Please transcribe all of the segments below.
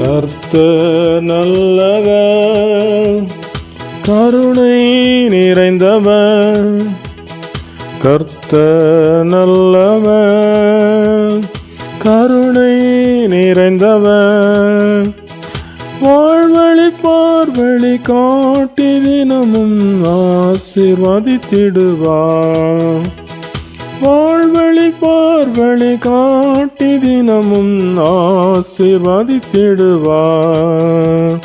கர்த்த நல்லவர் கருணை நிறைந்தவர். கர்த்த நல்லவர் கருணை நிறைந்தவர். வாழ்வழி பார்வழி காட்டி தினமும் ஆசிர்வதித்திடுவார். பார்வழி காட்டி தினமும் ஆசிர்வதித்திடுவான்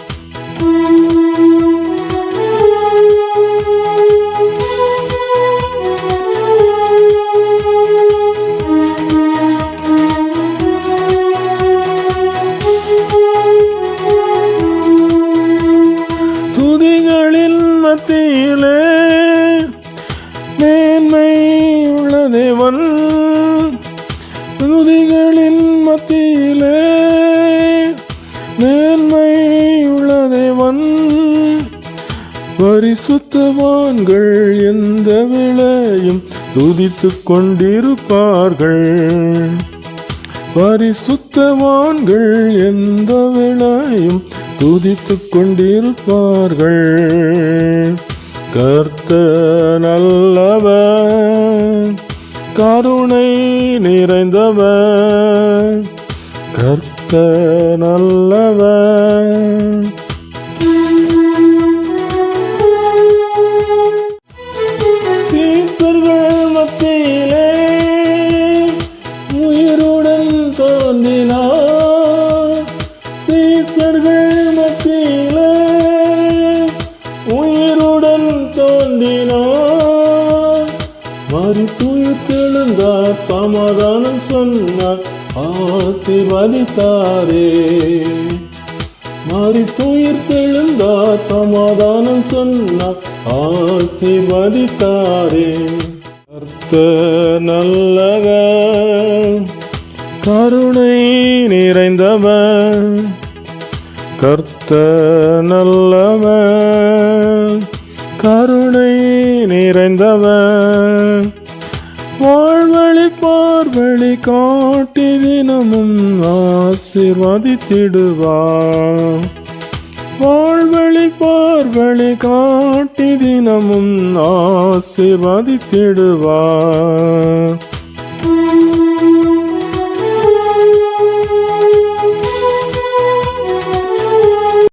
துதிகளின் மத்தியிலே மேன்மை உள்ள தேவன். பரிசுத்தவான்கள் எந்த விலையும் துதித்து கொண்டிருப்பார்கள். பரிசுத்தவான்கள் எந்த விலையும் துதித்து கொண்டிருப்பார்கள். கர்த்த நல்லவன் கருணை நிறைந்தவன் கர்த்த நல்லவன் தோன்றினார் சீசர்கள் மத்தியிலே உயிருடன் தோன்றினார் மறுத்துயிர் தெழுந்தார் சமாதானம் சொன்னார் ஆசிர்வதித்தாரே. மறித்துயிர் தெழுந்தார் சமாதானம் சொன்னார் ஆசிர்வதித்தாரே. கர்த்த நல்லவன் கருணை நிறைந்தவன். கர்த்த நல்லவன். கருணை நிறைந்தவன். வாழ்வழி பார்வழி காட்டி தினமும் ஆசிர்வதித்திடுவார் வாழ்வழி பார்வழி காட்டி தினமும் ஆசிர்வதித்திடுவார்